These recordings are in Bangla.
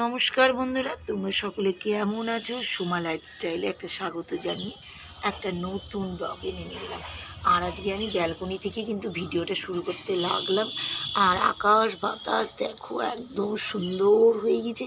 নমস্কার বন্ধুরা, তোমরা সকলে কেমন আছো? সোমা লাইফস্টাইলে একটা স্বাগত জানিয়ে একটা নতুন ব্লগে নেমে গেলাম আর আজকে আমি ব্যালকনি থেকে কিন্তু ভিডিওটা শুরু করতে লাগলাম। আর আকাশ বাতাস দেখো, একদম সুন্দর হয়ে গেছে।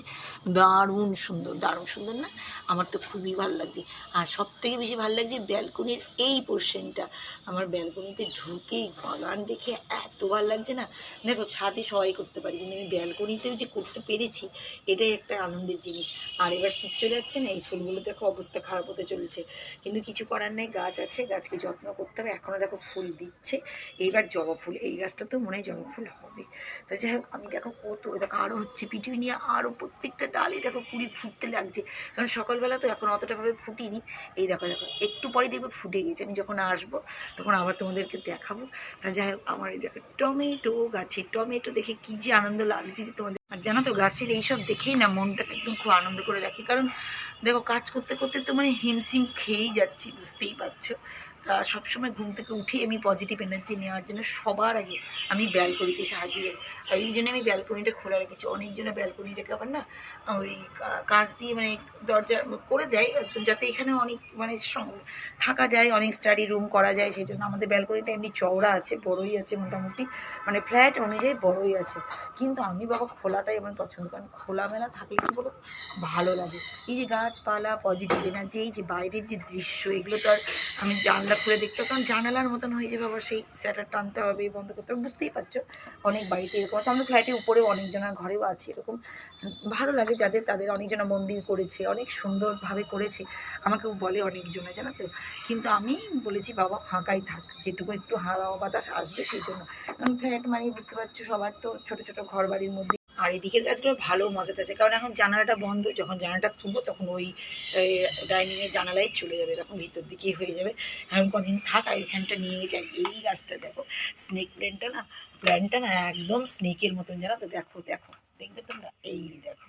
দারুণ সুন্দর দারুণ সুন্দর না? আমার তো খুবই ভালো লাগছে। আর সব থেকে বেশি ভালো লাগছে ব্যালকনির এই পোর্শনটা আমার ব্যালকনিতে ঢুকেই বাগান দেখে এত ভালো লাগছে না? দেখো, ছাদে সবাই করতে পারি, কিন্তু আমি ব্যালকনিতেও যে করতে পেরেছি, এটাই একটা আনন্দের জিনিস। আর এবার শীত চলে যাচ্ছে না, এই ফুলগুলো দেখো অবস্থা খারাপ হতে চলেছে। কিন্তু কিছু করার নেই, গাছ আছে, গাছকে যত্ন করতে হবে। এখনও দেখো ফুল দিচ্ছে, এইবার জবা ফুল, এই গাছটা তো মনে হয় জবা ফুল হবে। তা যাই হোক, আমি দেখো কত দেখো আরও হচ্ছে পিটুনিয়া আরও প্রত্যেকটা ডালে দেখো কুড়ি ফুটতে লাগছে। কারণ সকালবেলা তো এখন অতটাভাবে ফুটিনি। এই দেখো দেখো, একটু পরে দেখবে ফুটে গেছে আমি যখন আসব, তখন আবার তোমাদেরকে দেখাবো। যাই হোক, আমার এই দেখো টমেটো গাছে, টমেটো দেখে কী যে আনন্দ লাগছে যে তোমাদের আর জানো তো, গাছের এইসব দেখেই না মনটাকে একদম খুব আনন্দ করে রাখি। কারণ দেখো, কাজ করতে করতে তো মানে হিমশিম খেয়েই যাচ্ছি, বুঝতেই পারছ। তা সবসময় ঘুম থেকে উঠেই আমি পজিটিভ এনার্জি নেওয়ার জন্য সবার আগে আমি ব্যালকনিতে সাহায্য আর এই জন্য আমি ব্যালকনিটা খোলা রেখেছি। অনেকজনে ব্যালকনিটাকে আবার না, ওই কা- কাঁচ দিয়ে মানে দরজা করে দেয় যাতে এখানে অনেক মানে থাকা যায়, অনেক স্টাডি রুম করা যায়, সেই জন্য আমাদের ব্যালকনিটা এমনি চওড়া আছে, বড়ই আছে মোটামুটি। মানে ফ্ল্যাট অনুযায়ী বড়ই আছে। কিন্তু আমি বাবা খোলাটাই আমার পছন্দ, কারণ খোলামেলা থাকলে কি বলো ভালো লাগে। এই যে গাছপালা পজিটিভ এনার্জি এই যে বাইরের যে দৃশ্য, এগুলো তো আর আমি জানলা খুলে দেখতে, কারণ জানালার মতন হয়ে যাবে আবার সেই স্যাটার টানতে হবে, বন্ধ করতে হবে, বুঝতেই পারছ। অনেক বাড়িতে এরকম আছে, আমাদের ফ্ল্যাটের উপরেও অনেকজনের ঘরেও আছে এরকম। ভালো লাগে যাদের, তাদের অনেকজনা মন্দির করেছে, অনেক সুন্দরভাবে করেছে, আমাকেও বলে অনেকজনে জানো তো। কিন্তু আমি বলেছি, বাবা, ফাঁকাই থাক, যেটুকু একটু হাওয়া বাতাস আসবে সেই জন্য। কারণ ফ্ল্যাট মানেই বুঝতে পারছ, সবার তো ছোটো ছোট ঘর বাড়ির মধ্যে। আর এদিকের গাছগুলো ভালো মজাতে আছে। কারণ এখন জানালাটা বন্ধ, যখন জানালাটা খুলবো তখন ওই ডাইনিংয়ের জানালায় চলে যাবে তখন ভিতর দিকেই হয়ে যাবে। এখন কদিন থাক, আর এখানটা নিয়ে গেছে। আর এই গাছটা দেখো স্নেক প্ল্যান্টটা না প্ল্যান্টটা না একদম স্নেকের মতন জানো তো? দেখো দেখো, দেখবে তোমরা? এই দেখো।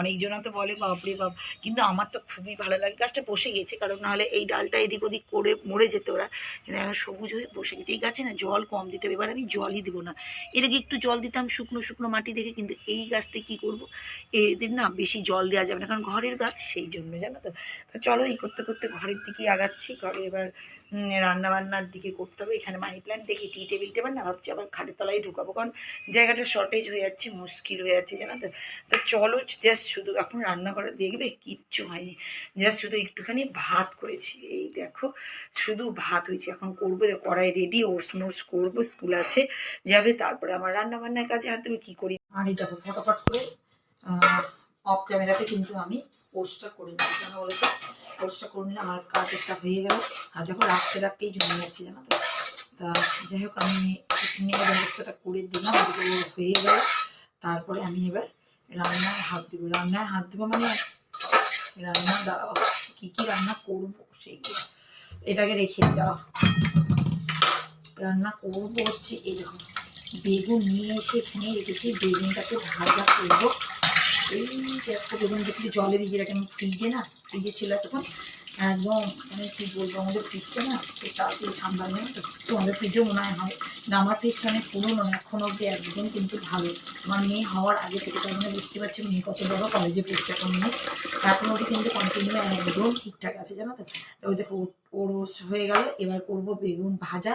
অনেকজনা তো বলে, বাপরে বাপ। কিন্তু আমার তো খুবই ভালো লাগে। গাছটা বসে গেছে, কারণ নাহলে এই ডালটা এদিক ওদিক করে মরে যেত ওরা। সবুজ হয়ে বসে গেছে। এই গাছে না জল কম দিতে হবে। এবার আমি জলই দেবো না। এটাকে একটু জল দিতাম শুকনো শুকনো মাটি দেখে, কিন্তু এই গাছটা কি করব? এদের না বেশি জল দেওয়া যাবে না, কারণ ঘরের গাছ সেই জন্য, জানো তো। তো চলো এই করতে করতে ঘরের দিকে আগাচ্ছি। ঘরে এবার রান্না বান্নার দিকে করতে হবে। এখানে মানি প্ল্যান্ট দেখি টি টেবিল টেবিল না ভাবছি আবার খাটের তলায় ঢুকাবো, কারণ জায়গাটা শর্টেজ হয়ে যাচ্ছে, মুশকিল হয়ে যাচ্ছে, জানো তো। তো চলো জাস্ট শুধু এখন রান্না করে দেখবে কিচ্ছু হয়নি। জাস্ট শুধু একটুখানি ভাত করেছি। এই দেখো, শুধু ভাত হয়েছে। এখন করব কড়াই রেডি ওটস মোটস করব, স্কুল আছে, যাবে, তারপরে আমার রান্না বান্নার কাজে হাত দেবে, কী করি? আর এই দেখো, ফটোফট করে অফ ক্যামেরাতে কিন্তু আমি পোস্টটা করে নিই। কেন বলেছে পোস্টটা করে নিলে আমার কাজ একটা হয়ে গেল। আর যখন রাখতে রাখতেই জমে যাচ্ছে, জানো তো? তা যাই হোক, আমি টিফিনের ব্যবস্থাটা করে দিলাম হয়ে গেল। তারপরে আমি এবার রান্নায় হাত দেবো রান্নায় হাত দেবো মানে রান্না দাঁড়াও কী কী রান্না করব সেই এটাকে রেখে দেওয়া রান্না করব হচ্ছে এরকম বেগুন নিয়ে এসে এখানে রেখেছি, বেগুনটাকে ভাজা করব। এই দেখো বেগুন একটু জলে দিয়ে রাখি আমি ফ্রিজে না, ফ্রিজে ছিল তখন। একদম মানে কী বলব, আমাদের ফ্রিজটা না খুব তাড়াতাড়ি ঠান্ডা নেই, তো তোমাদের ফ্রিজেও মনে হয় হয় না আমার ফ্রিজটা অনেক পুরোনো এখন অব্দি একদম কিন্তু ভালো। আমার মেয়ে হওয়ার আগে থেকে তার মানে বুঝতে পারছি মেয়ে কত বড় কলেজে পড়ছে এখন মেয়ে। এখন অব্দি কিন্তু কন্টিনিউ একদম ঠিকঠাক আছে, জানো তো? ওই দেখো ওরও হয়ে গেল, এবার করব বেগুন ভাজা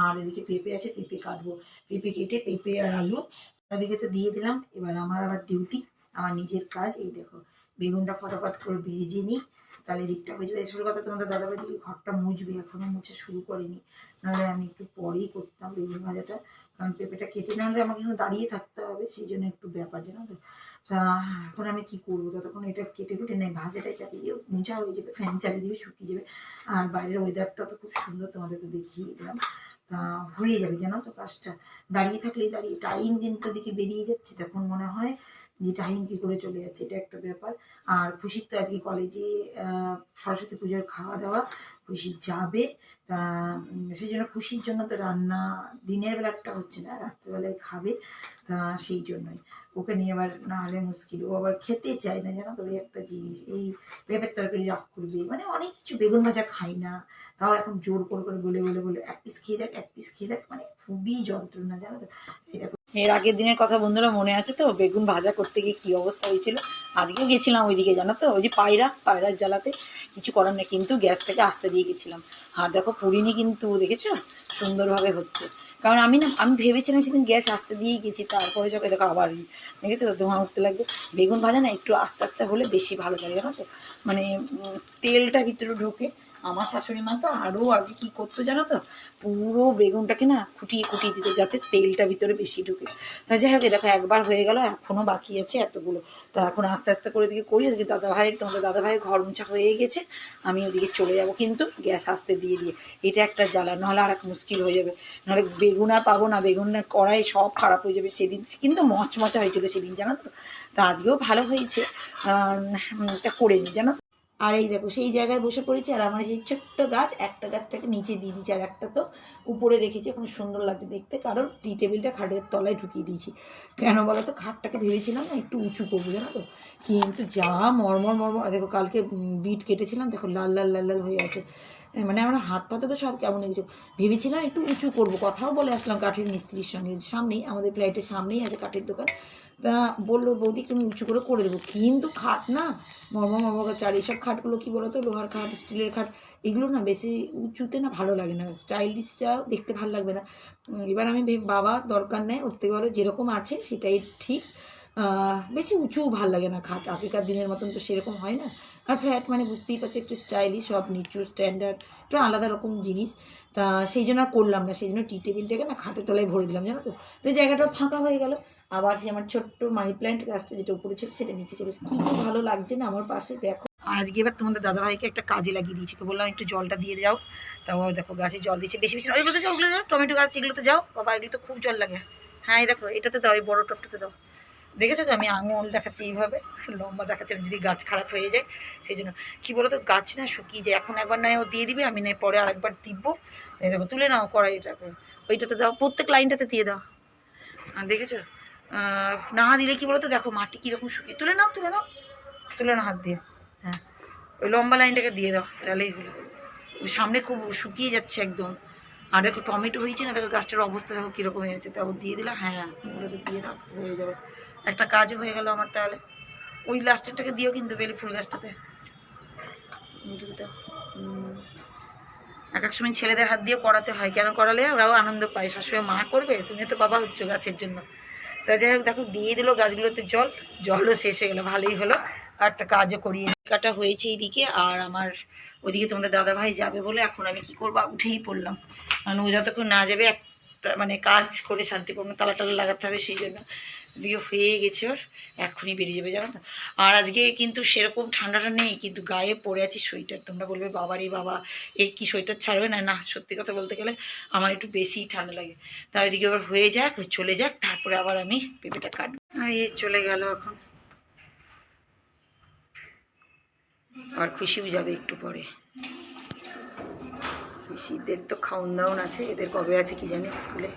আর এদিকে পেঁপে আছে, পেঁপে কাটবো। পেঁপে কেটে পেঁপে আর আলু। ওদিকে তো দিয়ে দিলাম, এবার আমার আবার ডিউটি আমার নিজের কাজ। এই দেখো, বেগুনটা ফটাফট করে ভেজে নিই। তাহলে দিকটা হয়ে যাবে। আসল কথা তোমাদের দাদাভাই দিদি ঘরটা মুছবে এখনও মুছে শুরু করিনি। নাহলে আমি একটু পরেই করতাম বেগুন ভাজাটা। কারণ পেঁপেটা কেটে না হলে আমাকে দাঁড়িয়ে থাকতে হবে, সেই জন্য একটু ব্যাপার, জানো তো? তা এখন আমি কি করব? ততক্ষণ এটা কেটে কুটে নেই, ভাজাটাই চাপিয়ে দিয়ে মোচা হয়ে যাবে ফ্যান চালিয়ে দিবে, শুকিয়ে যাবে। আর বাইরের ওয়েদারটা তো খুব সুন্দর, তোমাদের তো দেখিয়ে দিলাম। তা হয়ে যাবে, জানো তো কাজটা। দাঁড়িয়ে থাকলেই দাঁড়িয়ে টাইম কিন্তু দিকে বেরিয়ে যাচ্ছে, তখন মনে হয় যে টাইম কী করে চলে যাচ্ছে, এটা একটা ব্যাপার। আর খুশির তো আজকে কলেজে সরস্বতী পুজোর খাওয়া দাওয়া খুশি যাবে। তা সেই জন্য খুশির জন্য তো রান্না, দিনের বেলাটা হচ্ছে না, রাত্রেবেলায় খাবে। তা, সেই জন্যই। ওকে নিয়ে আবার না হলে মুশকিল। ও আবার খেতে চায় না, জানো তো, ওই একটা জিনিস। এই পেঁপের তরকারি রাগ করবে। মানে অনেক কিছু বেগুন ভাজা খাই না। তাও এখন জোর করে করে বলে বলে বলে, এক পিস খেয়ে দেখ, এক পিস খেয়ে দেখ। মানে খুবই যন্ত্রণা, জানো তো। এর আগের দিনের কথা বন্ধুরা মনে আছে তো? বেগুন ভাজা করতে গিয়ে কী অবস্থা হয়েছিল? আজকেও গেছিলাম ওইদিকে, জানো তো? ওই যে পায়রা, পায়রার জ্বালাতে কিছু করার নেই, কিন্তু গ্যাসটাকে আস্তে দিয়ে গেছিলাম। আর দেখো পুরিনি কিন্তু, দেখেছ? সুন্দরভাবে হচ্ছে। কারণ আমি না, আমি ভেবেছিলাম সেদিন গ্যাস আস্তে দিয়েই গেছি, তারপরে যখন দেখো আবার দেখেছ তো? ধোঁয়া উঠতে লাগছে। বেগুন ভাজা না একটু আস্তে আস্তে হলে বেশি ভালো লাগে, জানো তো? মানে তেলটা ভিতরে ঢোকে আমার শাশুড়ি মা তো আরও আগে কী করতো জানো তো? পুরো বেগুনটাকে না খুঁটিয়ে খুঁটিয়ে দিত যাতে তেলটা ভিতরে বেশি ঢুকে। তা যাই হোক দেখো একবার হয়ে গেল এখনও বাকি আছে এতগুলো। তা এখন আস্তে আস্তে করে দিকে করি, আজকে দাদা ভাইয়ের তোমাদের দাদা ভাইয়ের ঘর মুছা হয়ে গেছে, আমি ওদিকে চলে যাব কিন্তু গ্যাস আস্তে দিয়ে দিয়ে। এটা একটা জ্বালা, নাহলে আর এক মুশকিল হয়ে যাবে। নাহলে বেগুন আর পাবো না, বেগুনের কড়াই সব খারাপ হয়ে যাবে সেদিন, কিন্তু মচমচা হয়েছিল সেদিন, জানো তো? তা আজকেও ভালো হয়েছে। তা করে নিই জানো? আর এই দেখো, সেই জায়গায় বসে পড়েছি আর আমার সেই ছোট্ট গাছ, একটা গাছটাকে নিচে দিয়ে দিয়েছি আর একটা তো উপরে রেখেছি। খুব সুন্দর লাগছে দেখতে, কারণ টি টেবিলটা খাটের তলায় ঢুকিয়ে দিয়েছি। কেন বলো তো, খাটটাকে ভেবেছিলাম না একটু উঁচু করব, জানো তো? কিন্তু যা মরমর মরমর দেখো কালকে বিট কেটেছিলাম, দেখো লাল লাল লাল লাল হয়ে আছে। মানে আমার হাত পাতে তো সব কেমন কিছু ভেবেছিলাম একটু উঁচু করব, কথাও বলে আসলাম কাঠের মিস্ত্রির সঙ্গে, সামনেই, আমাদের ফ্ল্যাটের সামনেই আছে কাঠের দোকান। তা বলল, বৌদি তুমি উঁচু করে করে দেবো। কিন্তু খাট না, মর্ম মর্ম চার, এইসব খাটগুলো কী বলো তো লোহার খাট, স্টিলের খাট, এগুলো না বেশি উঁচুতে না ভালো লাগে না, স্টাইলিশটা দেখতে ভালো লাগবে না। এবার আমি বাবা দরকার নেই, ওর থেকে বলো যেরকম আছে সেটাই ঠিক। বেশি উঁচুও ভালো লাগে না খাট, আগেকার দিনের মতন তো সেরকম হয় না। আর ফ্ল্যাট মানে বুঝতেই পারছি, একটু স্টাইলিশ সব নিচু স্ট্যান্ডার্ড একটু আলাদা রকম জিনিস। তা সেই জন্য আর করলাম না, সেই জন্য টি টেবিলটাকে না খাটের তলায় ভরে দিলাম, জানো তো? তো জায়গাটা ফাঁকা হয়ে গেল। আবার সে আমার ছোট্ট মানি প্ল্যান্ট গাছটা যেটা উপরে ছিল, সেটা নিচে চলে। কি যে ভালো লাগছে না আমার পাশে, দেখো। আর আজকে এবার তোমাদের দাদাভাইকে একটা কাজে লাগিয়ে দিয়েছি বললাম একটু জলটা দিয়ে যাও তা ও দেখো গাছে জল দিচ্ছে, বেশি বেশি না। ওইগুলোতে যাও ওগুলো যাও টমেটো গাছ, এগুলোতে যাও। বাবা এগুলো তো খুব জল লাগে। হ্যাঁ দেখো, এটাতে দাও, এই বড় টপটাতে দাও। দেখেছ তো আমি আঙুল দেখাচ্ছি এইভাবে? লম্বা দেখাচ্ছি যদি গাছ খারাপ হয়ে যায়, সেই জন্য। কী বলো তো গাছ না শুকিয়ে যায়। এখন একবার নয়, ও দিয়ে দিবে, আমি নয়, পরে আরেকবার দিব। দেখো, তুলে নাও কড়াইটাকে। ওইটাতে দাও, প্রত্যেক লাইনটাতে দিয়ে দাও। আর দেখেছ? না দিলে কি বলতো, দেখো মাটি কীরকম শুকিয়ে তুলে নাও তুলে নাও। তুলে নাও হাত দিয়ে। হ্যাঁ। ওই লম্বা লাইনটাকে দিয়ে দাও, তাহলেই হলো। সামনে খুব শুকিয়ে যাচ্ছে একদম। আর দেখো, টমেটো হয়েছে না, দেখো গাছটার অবস্থা দেখো কীরকম হয়েছে। তা ও দিয়ে দিলাম। হ্যাঁ দিয়ে দাও, হয়ে যাবে। একটা কাজও হয়ে গেল আমার তাহলে। ওই লাস্টেরটাকে দিও কিন্তু বেলি ফুল গাছটাতে। এক এক সময় ছেলেদের হাত দিয়ে করাতে হয়, কেন করালে? ওরাও আনন্দ পায় সবসময় মা করবে তুমি তো বাবা হচ্ছ গাছের জন্য। তা যাই হোক, দেখো, দিয়ে দিল গাছগুলোতে জল, জলও শেষ হয়ে গেলো, ভালোই হলো। আর একটা কাজও করিয়ে কাটা হয়েছে এইদিকে, আর আমার ওইদিকে তোমাদের দাদা ভাই যাবে বলে এখন আমি কি করব? উঠেই পড়লাম। কারণ ও যতক্ষণ না যাবে, একটা মানে কাজ করে শান্তিপূর্ণ তালা টালা লাগাতে হবে সেই জন্য। দিয়ে হয়ে গেছে ওর, এখনই বেরিয়ে যাবে, জানো তো। আর আজকে কিন্তু সেরকম ঠান্ডাটা নেই, কিন্তু গায়ে পড়ে আছি সোয়েটার। তোমরা বলবে, বাবারে বাবা এর কি সোয়েটার ছাড়বে? না না, সত্যি কথা বলতে গেলে আমার একটু বেশি ঠান্ডা লাগে। তা ওইদিকে আবার হয়ে যাক, চলে যাক, তারপরে আবার আমি পেঁপেটা কাটবো। আর এই চলে গেল এখন। আর খুশিও যাবে একটু পরে। খুশিদের তো খাওন দাওন আছে, এদের কবে আছে কি জানি স্কুলে।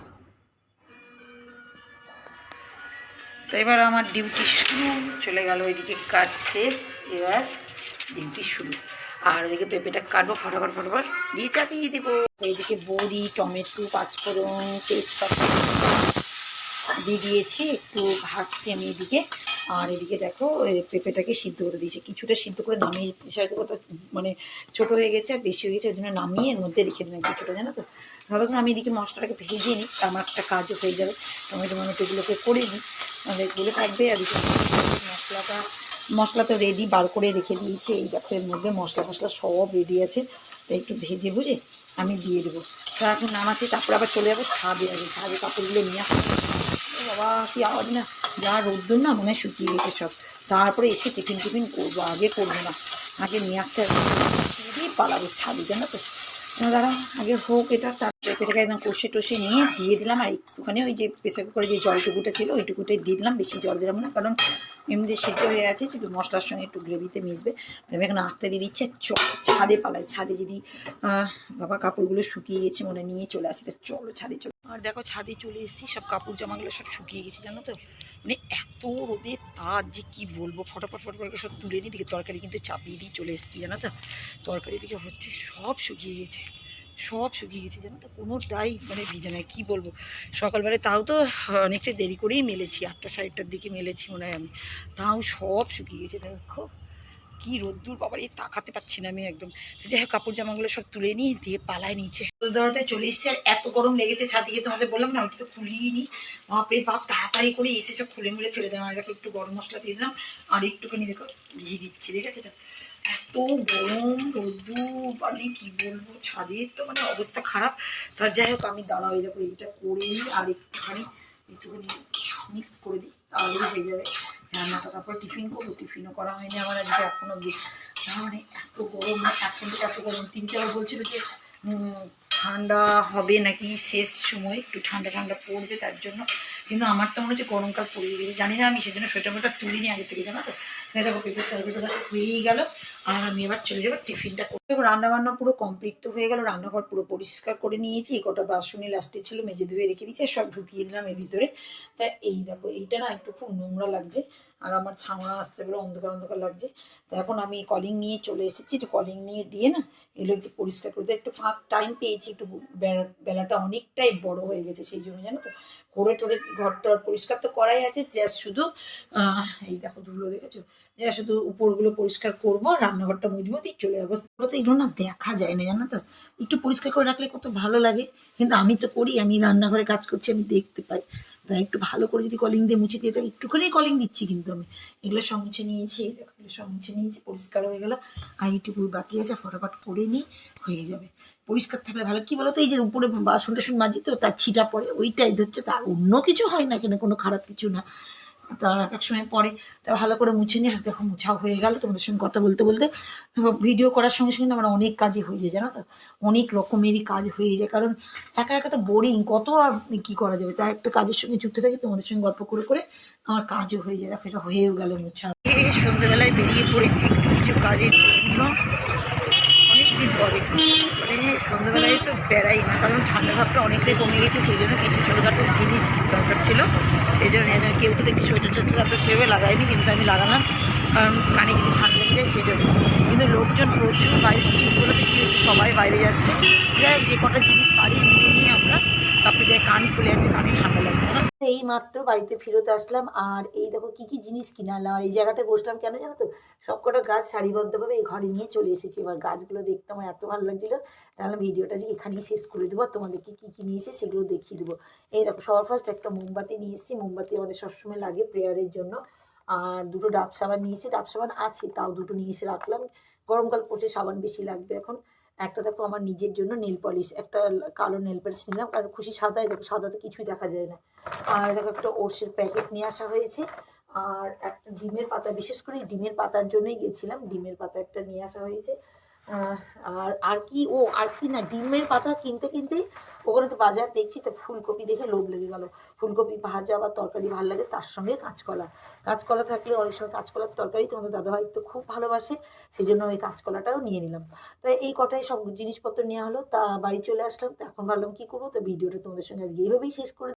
তো এবার আমার ডিউটি শুরু, চলে গেল ওইদিকে কাজ শেষ, এবার ডিউটি শুরু। আর ওইদিকে পেঁপেটা কাটবো ফটাফট ফটাফট। দিয়ে চাপিয়ে দেবো। এইদিকে বড়ি, টমেটো, পাঁচফোড়ন, তেজপাতা দিয়ে দিয়েছি, একটু ভাসছি আমি এদিকে। আর এদিকে দেখো পেঁপেটাকে সিদ্ধ করে দিয়েছি। কিছুটা সিদ্ধ করে নামিয়ে সেটা কথা মানে ছোট হয়ে গেছে আর বেশি হয়ে গেছে, ওই জন্য নামিয়ে এর মধ্যে রেখে দিলাম কিছুটা, জানো তো? ততক্ষণ আমি এদিকে মশলাটাকে ভেজে নিই আমার একটা কাজও হয়ে যাবে। টমেটো মমেটোগুলোকে করে নিই। এগুলো থাকবে আর মশলাটা মশলা তো রেডি বার করে রেখে দিয়েছি। এই দেখো, এর মধ্যে মশলা মশলা সব রেডি আছে। তো একটু ভেজে বুঝে আমি দিয়ে দেবো। তা এখন নামাচ্ছি, তারপরে আবার চলে যাব ছাদে আগে। ছাদে কাপড়গুলো নিয়ে আসব। বাবা, কি আওয়াজ না। যা রোদ্দুর না, মনে শুকিয়ে গেছে সব। তারপরে এসে টিফিন টিফিন করব, আগে করব না। আগে নিয়ে আসতে হবে। পালাবো ছাদে জানো তো। দাঁড়া আগে হোক, এটা পেঁপেটাকে একদম কষে টষে নিয়ে দিয়ে দিলাম, আর একটুখানি ওই যে প্রেসার কুকারে যে জলটুকুটা ছিল ওইটুকুটাই দিয়ে দিলাম, বেশি জল দিলাম না, কারণ এমনিতে সেদ্ধ হয়ে আছে শুধু মশলার সঙ্গে একটু গ্রেভিতে মিশবে তবে এখন আস্তে দিয়ে দিচ্ছে ছাদে পালাই, ছাদে যদি বাবা কাপড়গুলো শুকিয়ে গেছে মনে নিয়ে চলে আসি চলো ছাদে চলো। আর দেখো ছাদে চলে এসেছি, সব কাপড় জামাগুলো সব শুকিয়ে গেছে, জানো তো? মানে এত রোদে তার যে কি বলব, ফটাফট ফটাফট সব তুলে নিয়ে দিকে তরকারি কিন্তু চাপিয়ে দিয়ে চলে এসেছি, জানো তো? তরকারি দিকে হচ্ছে সব শুকিয়ে গেছে। সব শুকিয়ে গেছে, জানো তো? কোনোটাই মানে ভিজে নাই, কী বলব? সকালবেলায় তাও তো অনেকটা দেরি করেই মেলেছি, আটটা সাড়েটার দিকে মেলেছি মনে হয় আমি। তাও সব শুকিয়ে গেছে, দেখো। কি রোদ্দুর বাবার এই তাকাতে পাচ্ছি না আমি একদম। যাই হোক কাপড় জামাগুলো সব তুলে নিই দিয়ে পালায় নিচে। দরতে চলে এসেছে, আর এত গরম লেগেছে ছাদিয়ে তোমাদের বললাম না ওইটা তো খুলিয়ে নি বাপরে বাপ, তাড়াতাড়ি করে এসে সব খুলে মুলে ফেলে দেওয়া দেখো একটু গরম মশলা দিয়ে দিলাম, আর একটুখানি দেখো, ঘি দিচ্ছি দেখেছে এটা এত গরম, রোদ্দুর মানে কি বলব, ছাদের তো মানে অবস্থা খারাপ। তার যাই হোক, আমি দাঁড়াও, এই দেখো এটা করে নিই, আর একটুখানি একটুখানি মিক্স করে দিই তাহলে হয়ে যাবে। রান্নাটা তারপর টিফিন করব, টিফিনও করা হয়নি আমার আজকে এখন অব্দি মানে এত গরম মানে এখন থেকে এত গরম। তিন চার বলছিল যে ঠান্ডা হবে নাকি শেষ সময়, একটু ঠান্ডা ঠান্ডা পড়বে তার জন্য। কিন্তু আমার তো মনে হচ্ছে গরমকাল পড়ে গেছে, জানি না, আমি সেজন্য সোয়েটার মোটা তুলিনি আগে থেকে, জানো তো? দেখো পেঁপের তরকারিটা হয়েই গেল। আর আমি এবার চলে যাব টিফিনটা করতে। দেখো রান্না বান্না পুরো কমপ্লিট তো হয়ে গেল, রান্নাঘর পুরো পরিষ্কার করে নিয়েছি। এই কটা বাসনই লাস্টে ছিল, মেজে ধুয়ে রেখে দিয়েছি সব ঢুকিয়ে দিলাম এর ভিতরে। তা এই দেখো, এইটা না একটু খুব নোংরা লাগছে, আর আমার ছাওয়া আসছে বলে অন্ধকার অন্ধকার লাগছে। তো এখন আমি কলিং নিয়ে চলে এসেছি, একটু কলিং নিয়ে দিয়ে না এগুলো একটু পরিষ্কার করতে একটু ফাঁক টাইম পেয়েছি, একটু বেলা- বেলাটা অনেকটাই বড় হয়ে গেছে, সেই জন্য জানো তো। করে টোরে ঘর টর পরিষ্কার তো করাই আছে জাস্ট শুধু এই দেখো ধুলো দেখেছ জ্যাস শুধু উপরগুলো পরিষ্কার করব, রান্নাঘরটা মুজবো দিয়ে চলে যাব। তো এগুলো না দেখা যায় না, জানো তো? একটু পরিষ্কার করে রাখলে কত ভালো লাগে। কিন্তু আমি তো করি, আমি রান্নাঘরে কাজ করছি, আমি দেখতে পাই। তাই একটু ভালো করে যদি কলিং দিয়ে মুছে দিয়ে, তাহলে একটুখানি কলিং দিচ্ছি কিন্তু আমি। এগুলো সব নিয়েছি, এগুলো সব নিয়েছি পরিষ্কার হয়ে গেলো। আর এইটুকু বাকি আছে, ফটাফট করে নিই, হয়ে যাবে। পরিষ্কার থাকলে ভালো। কি বলতো, এই যে উপরে বাসন টাসন মাজি তো, তার ছিটা পড়ে, ওইটাই ধরছে, তার অন্য কিছু হয় না কেন, কোনো খারাপ কিছু না। এক সময় পরে তা ভালো করে মুছে নিয়ে আর দেখো মুছাও হয়ে গেল। তোমাদের সঙ্গে কথা বলতে বলতে ভিডিও করার সঙ্গে সঙ্গে আমার অনেক কাজই হয়ে যায়, জানো তো? অনেক রকমেরই কাজ হয়ে যায়। কারণ একা একা তো বোরিং কত আর কি করা যাবে? তাই একটা কাজের সঙ্গে যুক্ত থাকি, তোমাদের সঙ্গে গল্প করে করে আমার কাজও হয়ে যায়। দেখো এটা হয়েও গেল মুছা। সন্ধ্যেবেলায় বেরিয়ে পড়েছি কিছু কাজের জন্য। অনেকদিন পরে। মানে সন্ধ্যাবেলায় তো বেড়াই না, কারণ ঠান্ডা ভাবটা অনেকটাই কমে গেছে, সেই জন্য কিছু ছোটোখাটো জিনিস দরকার ছিল সেই জন্য। কেউ তো দেখছি সোয়েটার টোয়েটার তো সেভাবে লাগাইনি কিন্তু আমি লাগালাম, কারণ কানে কিছু ঠান্ডা লেগে যায় সেই জন্য কিন্তু লোকজন প্রচুর বাইরে শীতগুলোতে কী হচ্ছে, সবাই বাইরে যাচ্ছে যাই যে কটা জিনিস পারি নিয়ে নিয়ে আমরা তারপরে যাই, কান খুলে যাচ্ছে, কানে ঠান্ডা লাগছে না এই মাত্র বাড়িতে ফেরত আসলাম। আর এই দেখো কি কি জিনিস কিনে আনলাম আর এই জায়গাটায় বসলাম কেন জানো তো? সবকটা গাছ সারিবদ্ধভাবে এই ঘরে নিয়ে চলে এসেছি। এবার গাছগুলো দেখতে আমার এত ভালো লাগছিল। তাহলে ভিডিওটা যে এখানেই শেষ করে দেবো। তোমাদেরকে কী কী নিয়েছে সেগুলো দেখিয়ে দেবো। এই দেখো, সবার ফার্স্ট একটা মোমবাতি নিয়ে এসেছি। মোমবাতি আমাদের সবসময় লাগে প্রেয়ারের জন্য। আর দুটো ডাব সাবান নিয়েছি ডাব সাবান আছে, তাও দুটো নিয়ে এসে রাখলাম। গরমকাল পড়ছে, সাবান বেশি লাগবে এখন। একটা দেখো আমার নিজের জন্য নেল পলিশ একটা কালো নেল পলিশ নিলাম। কারণ খুশি সাদাই দেখো সাদাতে কিছুই দেখা যায় না। আর দেখো একটা ওরসের প্যাকেট নিয়ে আসা হয়েছে। আর একটা ডিমের পাতা, বিশেষ করে ডিমের পাতার জন্যই গেছিলাম। ডিমের পাতা একটা নিয়ে আসা হয়েছে। আর আর কি, ও, আর কি না, ডিমের পাতা কিনতে কিনতেই ওখানে তো বাজার দেখছি, তো ফুলকপি দেখে লোভ লেগে গেল। ফুলকপি ভাজা বা তরকারি ভালো লাগে, তার সঙ্গে কাঁচকলা। কাঁচকলা থাকলে অনেক সময় কাঁচকলার তরকারি তোমাদের দাদাভাই তো খুব ভালোবাসে সেই জন্য ওই কাঁচকলাটাও নিয়ে নিলাম। তো এই কটাই সব জিনিসপত্র নেওয়া হলো, তা বাড়ি চলে আসলাম। তো এখন ভাবলাম কী করব, তো ভিডিওটা তোমাদের সঙ্গে আজকে এইভাবেই শেষ করে